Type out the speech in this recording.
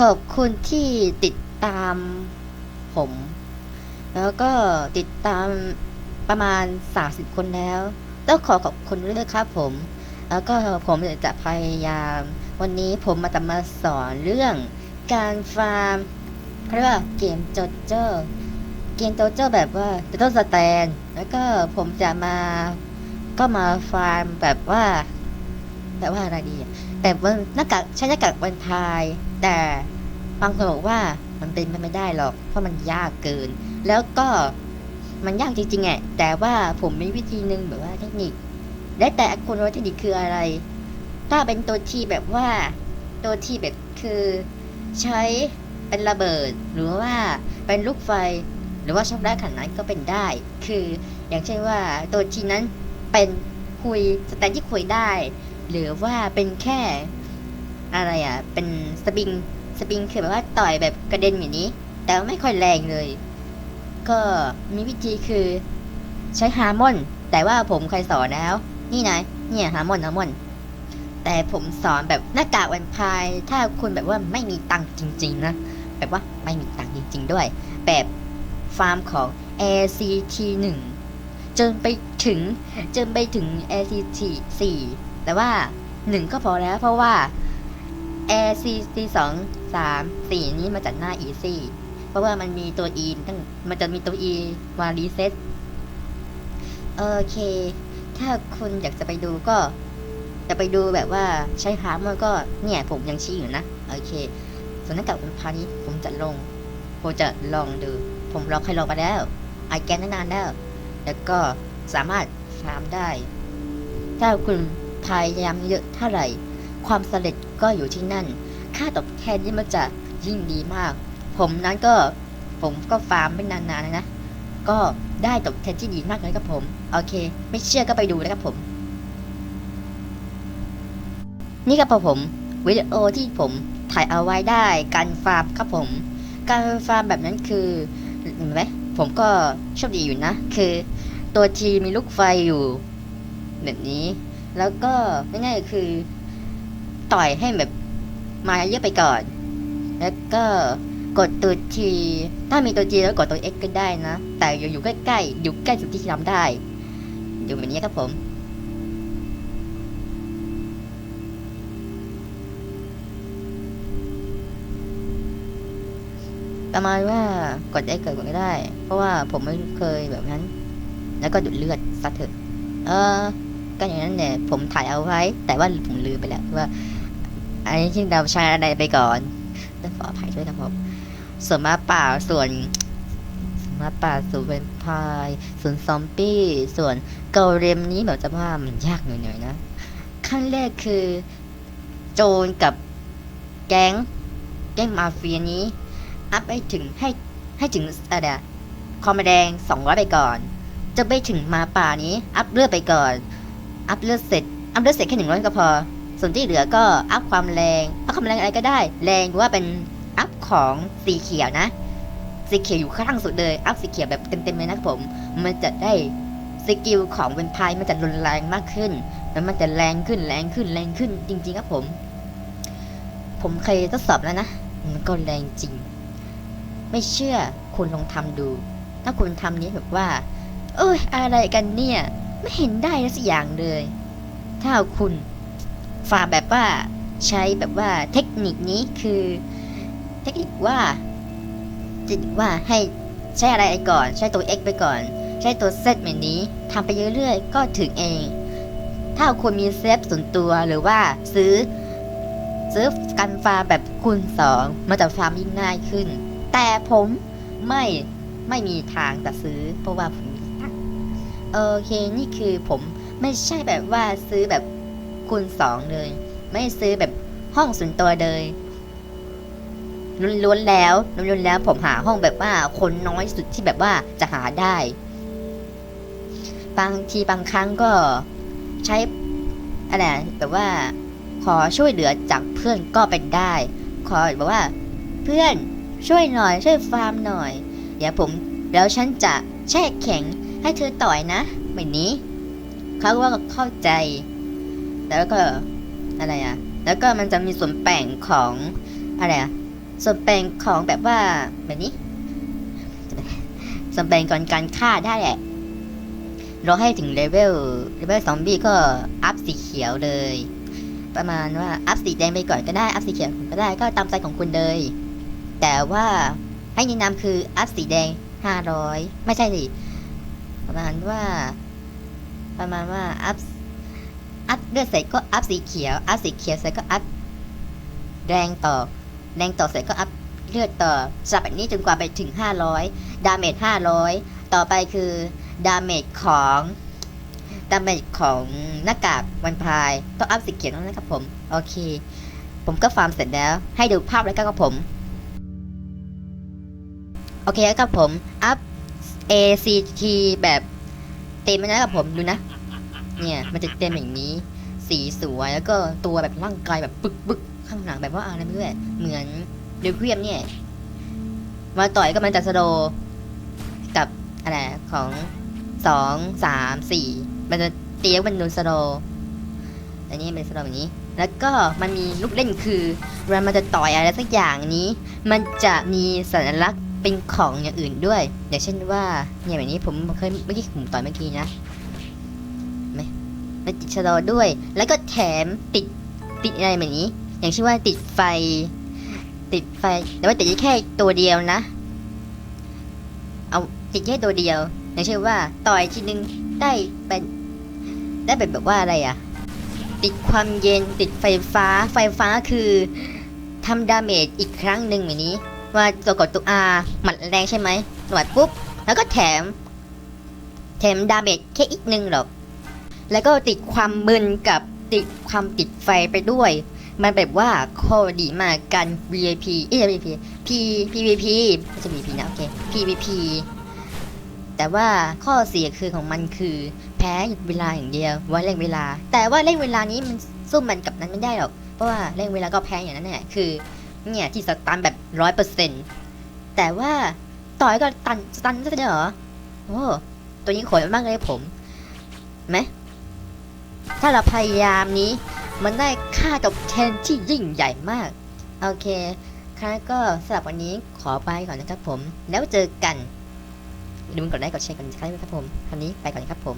ขอบคุณที่ติดตามผม แล้วก็ติดตามประมาณ 30 คนแล้ว ต้องขอขอบคุณด้วยนะครับผม แล้วก็ผมจะพยายาม วันนี้ผมมาจะมาสอนเรื่องการฟาร์มเรียกว่าเกมโจเจอร์เกมโจเจอร์แบบว่าจะต้องสแตน แล้วก็ผมจะมาก็มาฟาร์มแบบว่าแบบว่าอะไรดีแบบว่าหน้ากากใช้หน้ากากวันพายแต่ บางคนบอกว่ามันเป็นไปไม่ได้หรอก เพราะมันยากเกิน แล้วก็มันยากจริงๆไงแต่ว่าผมมีวิธีหนึ่งแบบว่าเทคนิค และแต่คนว่าเทคนิคคืออะไร ถ้าเป็นตัวที่แบบว่าตัวที่แบบคือใช้เป็นระเบิด หรือว่าเป็นลูกไฟ หรือว่าช็อกได้ขนาดนั้นก็เป็นได้ คืออย่างเช่นว่าตัวทีนั้นเป็นคุยสแตนที่คุยได้ หรือว่าเป็นแค่อะไรอะ เป็นสปริง ริงคือแบบว่าต่อยแบบกระเด็นอย่างนี้ แต่ไม่ค่อยแรงเลย ก็มีวิธีคือ ใช้ฮาร์โมนแต่ว่าผมเคยสอนแล้ว นี่นะเนี่ยฮาร์โมนฮาร์โมนแต่ผมสอนแบบหน้ากากวันพาย ถ้าคุณแบบว่าไม่มีตังค์จริง ๆ นะ แบบว่าไม่มีตังค์จริง ๆ ด้วย แบบฟาร์มของ ACT 1จนไปถึงจนไปถึง ACT 4แต่ว่า 1 ก็พอแล้วเพราะว่า ACT 2 3 4นี้มาจากหน้า Easy เพราะว่ามันมีตัว E ตั้งมันจะมีตัว E มารีเซ็ตโอเค ถ้าคุณอยากจะไปดูก็จะไปดูแบบว่าใช้ฮาร์มันก็เนี่ยผมยังชี้อยู่นะ โอเค ส่วนหน้ากากวันพานี้ผมจะลง ผมจะลองดู ผมลองเคยลองไปแล้วไอแกนนานแล้ว แล้วก็สามารถฟาร์มได้ ถ้าคุณพยายามเยอะเท่าไหร่ ความสำเร็จก็อยู่ที่นั่น ค่าตอบแทนนี่มันจะยิ่งดีมาก ผมนั้นก็ผมก็ฟาร์มไม่นานๆนะ ก็ได้ตอบแทนที่ดีมากเลยครับผม โอเค ไม่เชื่อก็ไปดูนะครับผม นี่ครับผมวิดีโอที่ผมถ่ายเอาไว้ได้การฟาร์มครับผม การฟาร์มแบบนั้นคือเห็นไหมผมก็โชคดีอยู่นะ คือ ตัวทีมีลูกไฟอยู่ แบบนี้ แล้วก็ง่ายๆคือ ต่อยให้แบบ มาเยอะไปก่อน แล้วก็กดตัวทีถ้ามีตัวทีแล้วกดตัว X ก็ได้นะ แต่อยู่อยู่ใกล้ๆอยู่ใกล้สุดที่ทำได้ อยู่แบบนี้ครับผมประมาณว่ากด X เกิดก่อนก็ได้ เพราะว่าผมไม่เคยแบบนั้น แล้วก็ดูดเลือดซะเถอะ เออก็อย่างนั้นเนี่ยผมถ่ายเอาไว้ แต่ว่าผมลืมไปแล้วว่า อันนี้ที่เราใช้อะไรไปก่อนต้องขออภัยด้วยครับผมส่วนมาป่าส่วนส่วนมาป่าส่วนเป็นพายส่วนซอมบี้ส่วนเกาเรมนี้แบบจะว่ามันยากหน่อยๆนะ ขั้นแรกคือ โจรกับแก๊งแก๊งมาเฟียนี้ อัพไปถึงให้ให้ถึงอะไรอะคอมแดงสองร้อยไปก่อน จะไปถึงมาป่านี้ อัพเลือดไปก่อน อัพเลือดเสร็จ อัพเลือดเสร็จแค่หนึ่งร้อยก็พอ ส่วนที่เหลือก็อัพความแรงอัพความแรงอะไรก็ได้ แรงว่าเป็นอัพของสีเขียวนะสีเขียวอยู่ข้างสุดเลยอัพสีเขียวแบบเต็มๆเลยนะครับผม มันจะได้สกิลของเวนพายมันจะรุนแรงมากขึ้น แล้วมันจะแรงขึ้นแรงขึ้นแรงขึ้นจริง ๆ ครับผม ผมเคยทดสอบแล้วนะ มันก็แรงจริง ไม่เชื่อคุณลองทำดู ถ้าคุณทำนี้แบบว่า เอ้ยอะไรกันเนี่ย ไม่เห็นได้สักอย่างเลย ถ้าคุณ ฝ่าแบบว่าใช้แบบว่าเทคนิคนี้คือ เทคนิคว่าจะว่าให้ใช้อะไรก่อน ใช้ตัว X ไปก่อน ใช้ตัว Z แบบนี้ทำไปเรื่อยๆ ก็ถึงเอง ถ้าคุณมีเซฟส่วนตัวหรือว่าซื้อ ซื้อกันฟาแบบคูณสองมันจะฟาร์มยิ่งง่ายขึ้น แต่ผมไม่ไม่มีทางจะซื้อ เพราะว่าผมมีตังโอเคนี่คือผมไม่ใช่แบบว่าซื้อแบบ คูณสองเลย ไม่ซื้อแบบห้องส่วนตัวเลยล้วนๆแล้วล้วนๆแล้ว ผมหาห้องแบบว่าคนน้อยสุดที่แบบว่าจะหาได้ บางทีบางครั้งก็ใช้อะไรแบบว่า ขอช่วยเหลือจากเพื่อนก็เป็นได้ ขอแบบว่า เพื่อนช่วยหน่อย ช่วยฟาร์มหน่อย เดี๋ยวผมแล้วฉันจะแช่แข็งให้เธอต่อยนะแบบนี้ เขาก็เข้าใจ แล้วก็อะไรอะ แล้วก็มันจะมีส่วนแบ่งของอะไรอะ ส่วนแปลงของแบบว่าแบบนี้ ส่วนแปลงก่อนการฆ่าได้แหละรอให้ถึงเลเวลเลเวลซอมบี้ก็อัพสีเขียวเลย ประมาณว่าอัพสีแดงไปก่อนก็ได้อัพสีเขียวก็ได้ก็ตามใจของคุณเลย แต่ว่าให้แนะนำคืออัพสีแดงห้าร้อยไม่ใช่สิประมาณว่า ประมาณว่าอัพ อัพเลือดเสร็จก็อัพสีเขียว อัพสีเขียวเสร็จก็อัพแดงต่อแดงต่อเสร็จก็อัพเลือดต่อสลับแบบนี้จนกว่าไปถึง 500 ดาเมจ 500 ต่อไปคือ ดาเมจของ ดาเมจของหน้ากากวันพายต้องอัพสีเขียวนะครับผม โอเค ผมก็ฟาร์มเสร็จแล้ว ให้ดูภาพแล้วก็ครับผม โอเคครับผม อัพ ACT แบบเต็มแล้วนะครับผม ดูนะ เนี่ยมันจะเต็มอย่างนี้ สีสวยแล้วก็ตัวแบบร่างกายแบบปึกปึกข้างหลังแบบว่าอะไรไม่รู้อะเหมือนเดวิมเนี่ย มาต่อยก็มันจะสโลกับอะไรของสองสามสี่มันจะเตี้ยมันโดนสโลอันนี้เป็นสโลแบบนี้ แล้วก็มันมีลูกเล่นคือเวลามันจะต่อยอะไรสักอย่างนี้ มันจะมีสัญลักษณ์เป็นของอย่างอื่นด้วย อย่างเช่นว่าเนี่ยแบบนี้ผมเคยเมื่อกี้ผมต่อยเมื่อกี้นะ มันติดชะลอด้วย แล้วก็แถมติดติดอะไรแบบนี้ อย่างเช่นว่าติดไฟ ติดไฟ แต่ว่าติดแค่ตัวเดียวนะ เอาติดแค่ตัวเดียว อย่างเช่นว่าต่อยทีนึงได้เป็นได้เป็นแบบว่าอะไรอะติดความเย็นติดไฟฟ้า ไฟฟ้าคือทำดาเมจอีกครั้งหนึ่งแบบนี้ ว่าตัวกดตัว R หมัดแรงใช่ไหมหนวดปุ๊บ แล้วก็แถม แถมดาเมจแค่อีกหนึ่งหรอก แล้วก็ติดความมึนกับติดความติดไฟไปด้วย มันแบบว่าข้อดีมากกัน VIP เอ้ย VIP P PVP ไม่ใช่ VP นะโอเค PVP แต่ว่าข้อเสียคือของมันคือ แพ้เวลาอย่างเดียวว่าเร่งเวลา แต่ว่าเร่งเวลานี้มันสู้มันกับนั้นไม่ได้หรอก เพราะว่าเร่งเวลาก็แพ้อย่างนั้นแหละคือเนี่ยที่สตันแบบร้อยเปอร์เซ็นต์แต่ว่าต่อยก็ตันสตันได้เหรอโอ้ตัวนี้โขยมากเลยผมไหม ถ้าเราพยายามนี้ มันได้ค่าตอบแทนที่ยิ่งใหญ่มาก โอเคครับก็สำหรับวันนี้ขอไปก่อนนะครับผม แล้วเจอกันอย่าลืมกดไลค์กดแชร์กันอีกครั้งนะครับผมคราวนี้ไปก่อนนะครับผม